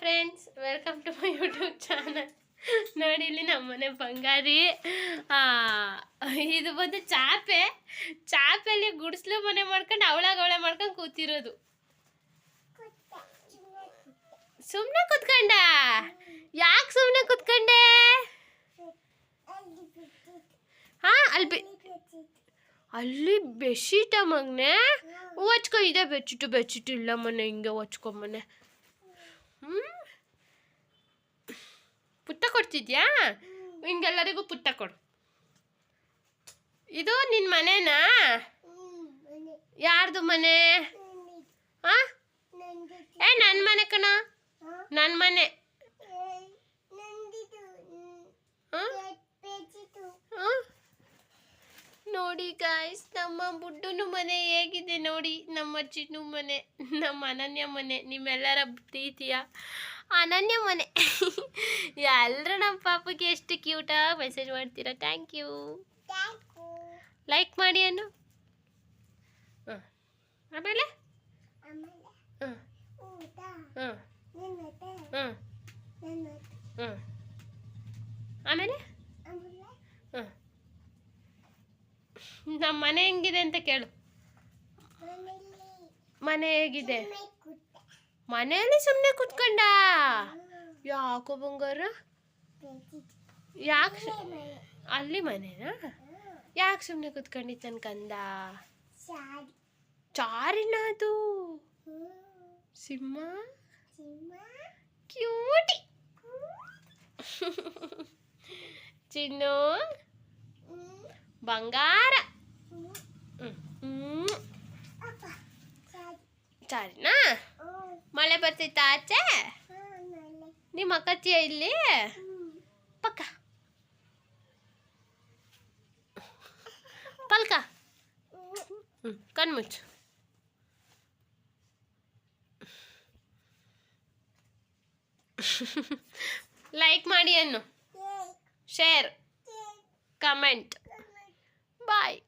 Friends welcome to my YouTube channel ನೋಡಿ, ಇಲ್ಲಿ ನಮ್ಮನೆ ಬಂಗಾರಿ. ಇದು ಬಂದು ಚಾಪೆ. ಚಾಪೆಲ್ಲಿ ಗುಡಿಸ್ಲು ಮನೆ ಮಾಡ್ಕೊಂಡು ಅವಳಾಗ ಅವಳೆ ಮಾಡ್ಕೊಂಡು ಕೂತಿರೋದು. ಸುಮ್ಮನೆ ಕುತ್ಕೊಂಡ? ಯಾಕೆ ಸುಮ್ಮನೆ ಕೂತ್ಕೊಂಡೆ? ಹಾ, ಅಲ್ಲಿ ಅಲ್ಲಿ ಬೆಡ್ಶೀಟ ಮಗ್ನೆ? ಒಚ್ಕೊ ಇದೆ ಬೆಡ್ಶೀಟು, ಬೆಡ್ಶೀಟ್ ಇಲ್ಲ ಮನೆ, ಹಿಂಗೆ ಹೊಚ್ಕೊಂಬನೆ ಹ್ಞೂ ಪುಟ್ಟ ಕೊಡ್ತಿದ್ಯಾ? ಹಿಂಗೆಲ್ಲರಿಗೂ ಪುಟ್ಟ ಕೊಡು. ಇದು ನಿನ್ನ ಮನೆನಾ? ಯಾರ್ದು ಮನೆ? ಏ ನನ್ನ ಮನೆ ಕಣ. ನನ್ನ ಮನೆ? ನೋಡಿ ಗಾಯ್ಸ್ ನಮ್ಮ ಬುಡ್ಡುನು ಮನೆ ಹೇಗಿದೆ ನೋಡಿ ನಮ್ಮ ಚಿನ್ನು ಮನೆ ನಮ್ಮ ಅನನ್ಯ ಮನೆ ನಿಮ್ಮೆಲ್ಲರ ಪ್ರೀತಿಯ ಅನನ್ಯ ಮನೆ. ಎಲ್ಲರೂ ನಮ್ಮ ಪಾಪಕ್ಕೆ ಎಷ್ಟು ಕ್ಯೂಟಾಗಿ ಮೆಸೇಜ್ ಮಾಡ್ತೀರಾ? ಥ್ಯಾಂಕ್ ಯು ಲೈಕ್ ಮಾಡಿ ಅನ್ನು. ಹಾಂ. ಆಮೇಲೆ? ಹಾಂ. ಹಾಂ. ಹಾಂ. ಹಾಂ. ಹಾಂ ಆಮೇಲೆ? ಹಾಂ. ನಮ್ಮ ಮನೆ ಹೆಂಗಿದೆ ಅಂತ ಕೇಳು. ಮನೆ ಹೇಗಿದೆ? ಮನೆಯಲ್ಲಿ ಸುಮ್ಮನೆ ಕುತ್ಕೊಂಡ? ಯಾಕೋ ಬಂಗಾರ? ಯಾಕೆ ಅಲ್ಲಿ ಮನೆನಾ? ಯಾಕೆ ಸುಮ್ಮನೆ ಕುತ್ಕೊಂಡಿತ್ತು ಅನ್ಕಂದ ಚಾರಿನ ಅದು. ಸಿಂಹ? ಕ್ಯೂಟಿ. ಚಿನ್ನು? ಬಂಗಾರ. ಚಾರಿನಾ ಮಳೆ ಬರ್ತಿತ್ತಾ ಆಚೆ? ನಿಮ್ಮ ಅಕ್ಕತ್ತಿಯ ಇಲ್ಲಿ? ಪಕ್ಕ. ಪಲ್ಕ. ಹ್ಞೂ ಕಣ್ಮುಚ್ಚು ಲೈಕ್ ಮಾಡಿ ಅನ್ನು. ಶೇರ್ ಕಮೆಂಟ್ ಬಾಯ್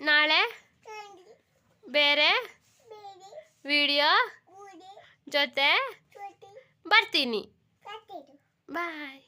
ನಾಳೆ ಬೇರೆ ವಿಡಿಯೋ ಜೊತೆ ಬರ್ತೀನಿ. ಬಾಯ್